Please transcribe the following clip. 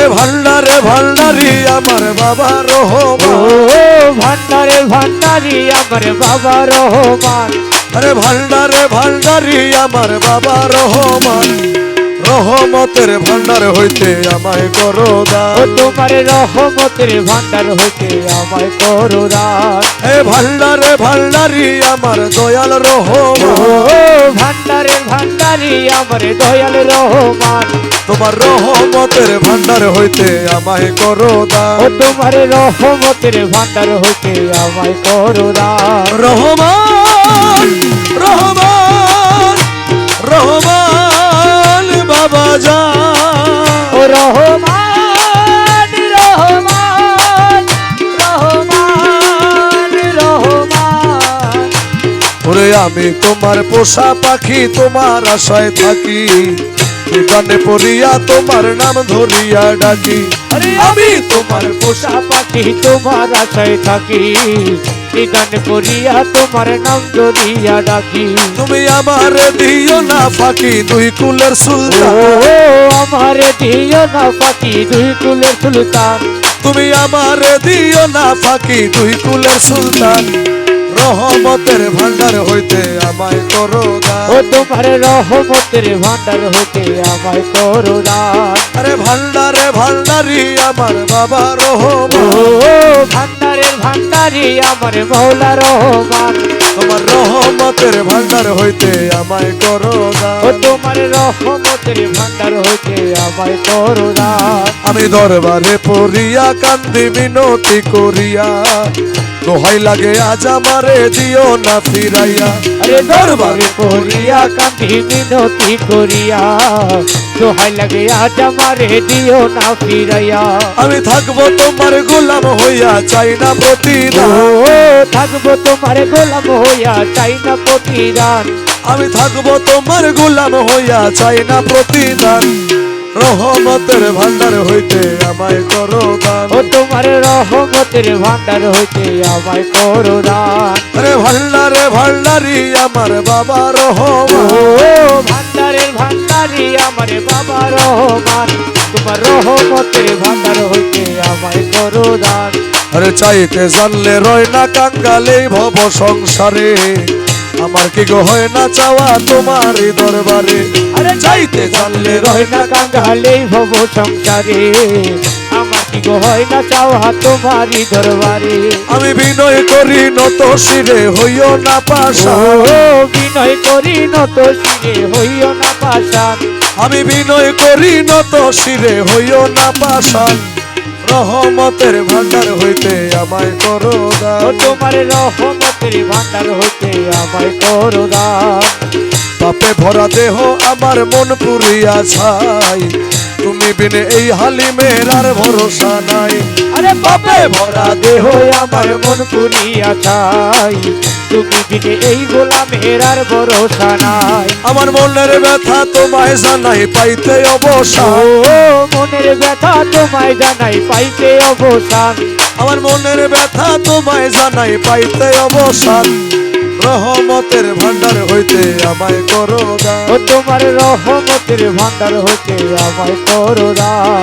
এ ভান্ডারে ভান্ডারি আমার বাবা রহমান। ভান্ডারে ভান্ডারি আমার বাবা রহমান। আরে ভান্ডারে ভান্ডারি আমার বাবা রহমান। রহমতের ভান্ডার হইতে আমায় করো দান। তোমার রহমতের ভান্ডার হইতে আমায় করো দান। এ ভান্ডারে ভান্ডারি আমার দয়াল রহমান। ভান্ডারে ভান্ডারি আমার দয়াল রহমান। তোমার রহমতের ভান্ডার হইতে আমায় করো ও দান তোমার রহমতের ভান্ডার হইতে আমায় করো দান রহমান রহমান রহমান বাবা যা। ও রহমান রহমান রহমান রহমান। ওরে আমি তোমার পোষা পাখি তোমার আশায় থাকি। গানে পড়িয়া তোমার নাম ধরিয়া ডাকি। আমি তোমার পোষা পাখি তোমার আশায় থাকি। গান করিয়া তোমার নাম ধরিয়া ডাকি। তুমি আমার দিও না ফাঁকি দুই কুলের সুলতান। আমার দিও না পাখি দুই কুলের সুলতান। তুমি আমার দিও না ফাঁকি দুই কুলের সুলতান। রহমতের ভান্ডার হইতে আমায় করো ও তোমার রহমতের ভান্ডার হতে আমায় করো আরে ভান্ডারে ভান্ডারি আমার বাবা রহমান। ভান্ডারের ভান্ডারি আমার মৌলা রহমান। তোমার রহমতের ভান্ডার হইতে আমায় করো ও তোমার রহমতের ভান্ডার হতে আমায় করো আমি দরবারে পড়িয়া কান্দি মিনতি করিয়া। দোহাই লাগে আজ আমারে দিও না ফিরাইয়া। আরে দরবারে পড়িয়া কান্দি মিনতি করিয়া। দোহাই লাগে আজ আমারে দিও না ফিরাইয়া। আমি থাকব তোমার গোলাম হইয়া চাই না প্রতিদান। থাকব তোমার গোলাম হইয়া চাই না প্রতিদান। আমি থাকব তোমার গোলাম হইয়া চাই না প্রতিদান। রহমতের ভান্ডার হইতে আমায় করো দান। ও তোমার রহমতের ভান্ডার হইতে আমায় করো দান। আরে ভান্ডারে ভান্ডারি আমার বাবা রহমান। ভান্ডারের ভান্ডারি আমার বাবা রহমান। তোমার রহমতের ভান্ডার হইতে আমায় করো দান। আরে চাইতে জানলে রয় না কাঙ্গালে ভব সংসারে। আমার কি গো হয় না চাওয়া তোমার দরবারে। আরে চাইতে জানলে রয় না কাঙ্গালেই ভব সংসারে। আমার কি হয় না তোমারই দরবারে? আমি বিনয় করি নত শিরে হইও না পাশা বিনয় করি নত শিরে হইও না পাশান। আমি বিনয় করি নত শিরে হইও না পাশান। রহমতের ভান্ডার হইতে আমায় করো দান। তোমার রহমতের ভান্ডার হইতে আমায় করো দান। পাপে ভরা দেহ আমার মন পুরিয়া ছাই। তুমি বিনে এই হালিমের আর ভরসা নাই। আরে পাপে ভরা দেহ আমার মন পুরিয়া চাই তুমি বিনে এই গোলামের আর ভরসা নাই। আমার মনের ব্যথা তোমায় জানাই পাইতে ও অবসান মনের ব্যথা তোমায় জানাই পাইতে অবসান আমার মনের ব্যথা তোমায় জানাই পাইতে অবসান রহমতের ভান্ডার হইতে আমায় করো দান। ও তোমার রহমতের ভান্ডার হইতে আমায় করো দান।